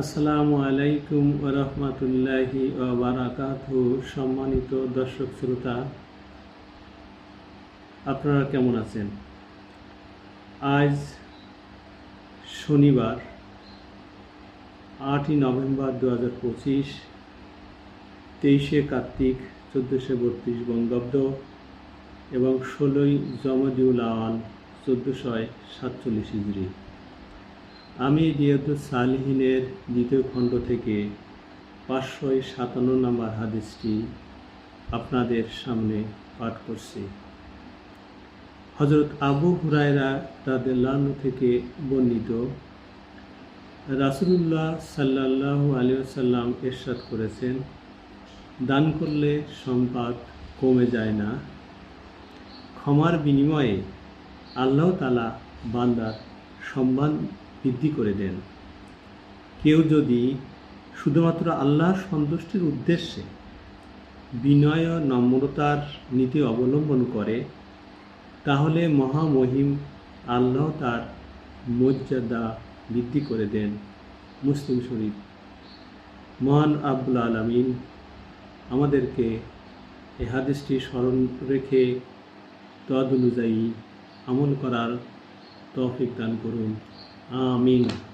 আসসালামু আলাইকুম রহমতুল্লাহি বারাকাত সম্মানিত দর্শক শ্রোতা, আপনারা কেমন আছেন? আজ শনিবার, আটই নভেম্বর দু হাজার পঁচিশ, তেইশে কার্তিক, চোদ্দোশো বত্রিশ বঙ্গাব্দ এবং ষোলোই জমদিউল আওয়াল চোদ্দোশো সাতচল্লিশ হিজড়ি আমি রিয়াদুস সালিহিনের দ্বিতীয় খণ্ড থেকে পাঁচশো সাতান্ন নম্বর হাদিসটি আপনাদের সামনে পাঠ করছি। হজরত আবু হুরায়রা তাদেল্লাহ থেকে বর্ণিত, রাসুলুল্লাহ সাল্লাহ আলিয়াল্লাম এরশাদ করেছেন, দান করলে সম্পদ কমে যায় না। ক্ষমার বিনিময়ে আল্লাহ তালা বান্দার সম্মান বৃদ্ধি করে দেন। কেউ যদি শুধুমাত্র আল্লাহর সন্তুষ্টির উদ্দেশ্যে বিনয় ও নম্রতার নীতি অবলম্বন করে, তাহলে মহামহিম আল্লাহ তার মর্যাদা বৃদ্ধি করে দেন মুসলিম শরীফ। মহান আব্বুল আলমিন আমাদেরকে এ স্মরণ রেখে তদ অনুযায়ী আমল করার তৌফিক দান করুন। Amén.